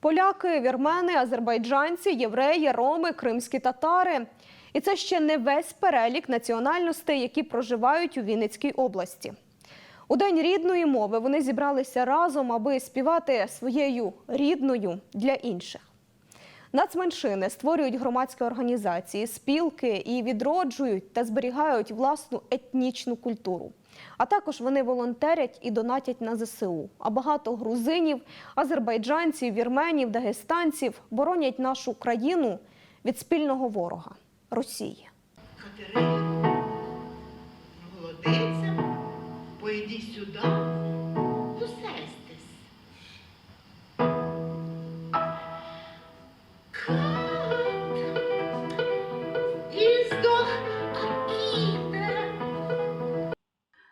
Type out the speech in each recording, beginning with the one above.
Поляки, вірмени, азербайджанці, євреї, роми, кримські татари. І це ще не весь перелік національностей, які проживають у Вінницькій області. У день рідної мови вони зібралися разом, аби співати своєю рідною для інших. Нацменшини створюють громадські організації, спілки і відроджують та зберігають власну етнічну культуру. А також вони волонтерять і донатять на ЗСУ. А багато грузинів, азербайджанців, вірменів, дагестанців боронять нашу країну від спільного ворога Росії.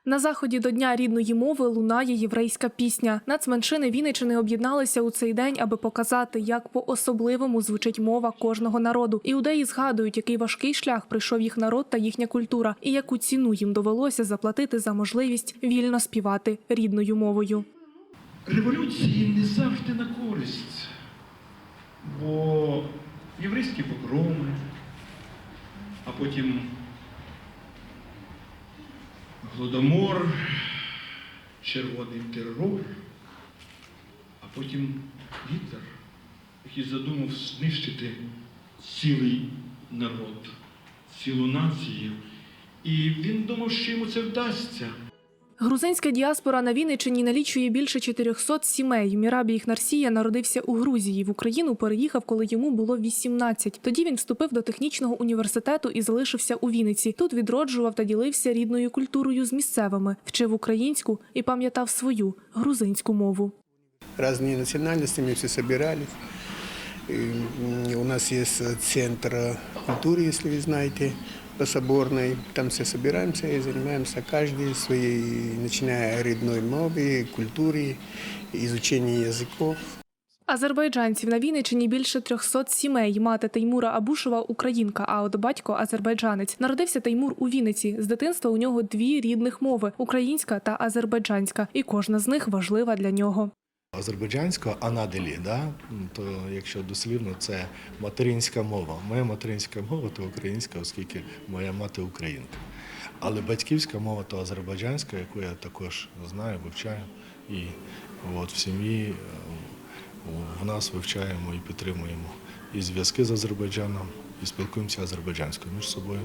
На заході до Дня рідної мови лунає єврейська пісня. Нацменшини Вінничини об'єдналися у цей день, аби показати, як по-особливому звучить мова кожного народу. Іудеї згадують, який важкий шлях пройшов їх народ та їхня культура, і яку ціну їм довелося заплатити за можливість вільно співати рідною мовою. Революції не завжди на користь, бо єврейські погроми, а потім голодомор, червоний терор, а потім вітер, який задумав знищити цілий народ, цілу націю. І він думав, що йому це вдасться. Грузинська діаспора на Вінниччині налічує більше 400 сімей. Мірабій Їхнарсія народився у Грузії. В Україну переїхав, коли йому було 18. Тоді він вступив до технічного університету і залишився у Вінниці. Тут відроджував та ділився рідною культурою з місцевими, вчив українську і пам'ятав свою грузинську мову. разные национальности, мы все собирались. И, м, У нас есть э, центр э, культуры, если вы знаете, по Соборной. Там все собираемся и занимаемся каждый своей, начиная родной мовы, культуры, изучения языков. Азербайджанців на Вінниччині більше 300 сімей. Мати Теймура Абушева українка, а от батько азербайджанець. Народився Теймур у Вінниці. З дитинства у нього дві рідних мови українська та азербайджанська, і кожна з них важлива для нього. Азербайджанська анаделі, да? То якщо дослівно, це материнська мова. Моя материнська мова то українська, оскільки моя мати українка. Але батьківська мова то азербайджанська, яку я також знаю, вивчаю. І от в сім'ї е, в нас вивчаємо і підтримуємо і зв'язки з Азербайджаном, і спілкуємося азербайджанською між собою.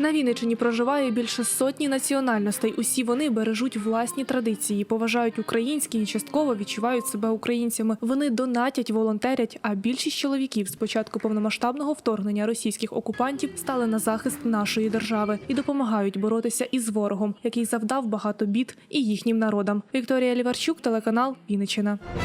На Вінниччині проживає більше сотні національностей. Усі вони бережуть власні традиції, поважають українські і частково відчувають себе українцями. Вони донатять, волонтерять. А більшість чоловіків з початку повномасштабного вторгнення російських окупантів стали на захист нашої держави і допомагають боротися із ворогом, який завдав багато бід і їхнім народам. Вікторія Ліварчук, телеканал Вінниччина.